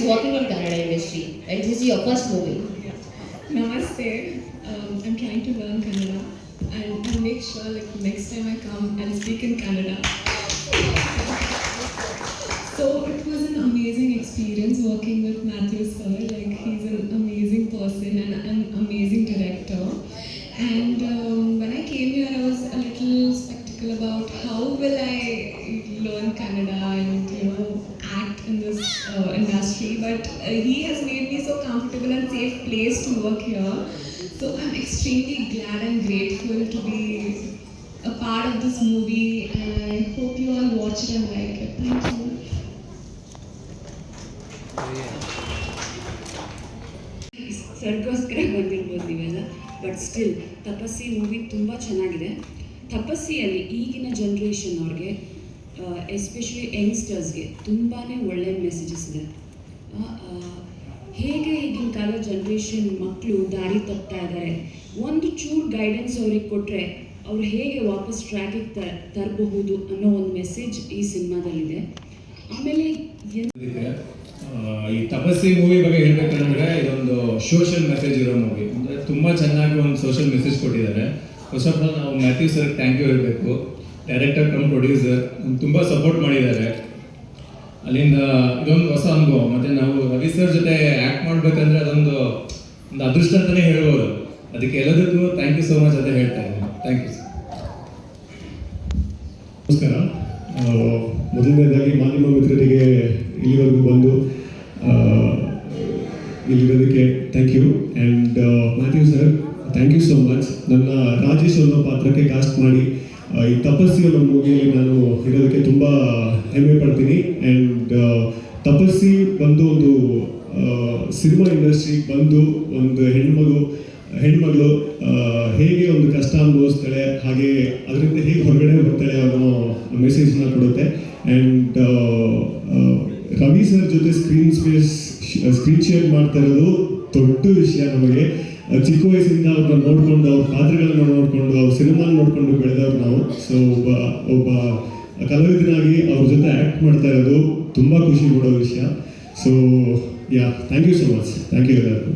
working in Kannada industry? And this is your first movie. Namaste. Um, I'm trying to learn Kannada and I'll make sure like next time I come I'll speak in Kannada. So it was an amazing experience working with Matthew sir. Like he's an amazing person and an amazing director. And um, industry. But uh, he has made me so comfortable and safe place to work here. So I'm extremely glad and grateful to be a part of this movie. And I hope you all watch it and like it. Thank you. ಸರ್ಗೋಸ್ಕರ ಬಂದಿರ್ಬೋದು ನೀವೆಲ್ಲ but still ತಪಸ್ಸಿ movie ತುಂಬ ಚೆನ್ನಾಗಿದೆ ತಪಸ್ಸಿಯಲ್ಲಿ ಈಗಿನ generation ಅವ್ರಿಗೆ especially ಯಂಗ್ಸ್ಟರ್ಸ್ಗೆ ತುಂಬಾ ಒಳ್ಳೆಯ messages ಇದೆ ಆ, ಆ, ಹೇಗೆ ಈಗಿನ ಕಾಲ ಜನ್ರೇಷನ್ ಮಕ್ಕಳು ದಾರಿ ತಪ್ತಾ ಇದ್ದಾರೆ ಒಂದು ಚೂರು ಗೈಡೆನ್ಸ್ ಅವ್ರಿಗೆ ಕೊಟ್ಟರೆ ಅವ್ರು ಹೇಗೆ ವಾಪಸ್ ಟ್ರ್ಯಾಕಿಗೆ ತ, ತರಬಹುದು ಅನ್ನೋ ಒಂದು ಮೆಸೇಜ್ ಈ ಸಿನಿಮಾದಲ್ಲಿದೆ. ಆಮೇಲೆ ಈ ತಪಸ್ಸಿ ಮೂವಿ ಬಗ್ಗೆ ಹೇಳ್ಬೇಕಂದ್ರೆ ಇದೊಂದು ಸೋಷಿಯಲ್ ಮೆಸೇಜ್ ಇರೋ ಮೂವಿ ಅಂದರೆ ತುಂಬ ಚೆನ್ನಾಗಿ ಒಂದು ಸೋಷಿಯಲ್ ಮೆಸೇಜ್ ಕೊಟ್ಟಿದ್ದಾರೆ. ಫಸ್ಟ್ ಆಫ್ ಆಲ್ ನಾವು ಮ್ಯಾಥ್ಯೂ ಸರ್ ಥ್ಯಾಂಕ್ ಯು ಹೇಳಬೇಕು. ಡೈರೆಕ್ಟರ್ ಕಮ್ ಪ್ರೊಡ್ಯೂಸರ್ ತುಂಬ ಸಪೋರ್ಟ್ ಮಾಡಿದ್ದಾರೆ. ಅಲ್ಲಿಂದ ಇದೊಂದು ಹೊಸ ಅನುಭವ. ಮತ್ತೆ ನಾವು ರವಿ ಸರ್ ಜೊತೆ ಆಕ್ಟ್ ಮಾಡ್ಬೇಕಂದ್ರೆ ಅದೊಂದು ಒಂದು ಅದೃಷ್ಟ ಅಂತಾನೆ ಹೇಳ್ಬೋದು. ಅದಕ್ಕೆ ಎಲ್ಲದಕ್ಕೂ ಥ್ಯಾಂಕ್ ಯು ಸೋ ಮಚ್ ಅಂತ ಹೇಳ್ತಾ ಇದ್ದೀನಿ. ಥ್ಯಾಂಕ್ ಯು ನಮಸ್ಕಾರ. ಮೊದಲನೇದಾಗಿ ಮಾಧ್ಯಮ ಮಿತ್ರರಿಗೆ ಇಲ್ಲಿವರೆಗೂ ಬಂದು ಇಲ್ಲಿರೋದಕ್ಕೆ thank you and Mathew sir thank you so much ನನ್ನ ರಾಜೇಶ್ ಅನ್ನೋ ಪಾತ್ರಕ್ಕೆ ಕಾಸ್ಟ್ ಮಾಡಿ ಈ ತಪಸ್ಸಿ ಅನ್ನೋ ಮೂವಿಯಲ್ಲಿ ನಾನು ಇರೋದಕ್ಕೆ ತುಂಬ ಹೆಮ್ಮೆ ಪಡ್ತೀನಿ. ಆ್ಯಂಡ್ ತಪಸ್ಸಿ ಬಂದು ಒಂದು ಸಿನಿಮಾ ಇಂಡಸ್ಟ್ರಿಗೆ ಬಂದು ಒಂದು ಹೆಣ್ಮಗು, ಹೆಣ್ಮಗಳು ಹೇಗೆ ಒಂದು ಕಷ್ಟ ಅನುಭವಿಸ್ತಾಳೆ, ಹಾಗೆ ಅದರಿಂದ ಹೇಗೆ ಹೊರಗಡೆ ಬರ್ತಾಳೆ ಅನ್ನೋ ಮೆಸೇಜ್ನ ಕೊಡುತ್ತೆ. ಆ್ಯಂಡ್ ರವಿ ಸರ್ ಜೊತೆ ಸ್ಕ್ರೀನ್ ಸ್ಪೇಸ್ ಸ್ಕ್ರೀನ್ ಶೇರ್ ಮಾಡ್ತಾ ಇರೋದು ದೊಡ್ಡ ವಿಷಯ ನಮಗೆ. ಚಿಕ್ಕ ವಯಸ್ಸಿಂದ ಅವ್ರನ್ನ ನೋಡಿಕೊಂಡು, ಅವ್ರ ಪಾತ್ರಗಳನ್ನ ನೋಡಿಕೊಂಡು, ಅವ್ರ ಸಿನಿಮಾ ನೋಡ್ಕೊಂಡು ಬೆಳೆದವ್ರು ನಾವು. ಸೊ ಒಬ್ಬ ಒಬ್ಬ ಕಲಾವಿದನಾಗಿ ಅವ್ರ ಜೊತೆ ಆ್ಯಕ್ಟ್ ಮಾಡ್ತಾ ಇರೋದು ತುಂಬ ಖುಷಿ ಕೊಡೋ ವಿಷಯ. So yeah thank you so much thank you ಎಲ್ಲರಿಗೂ.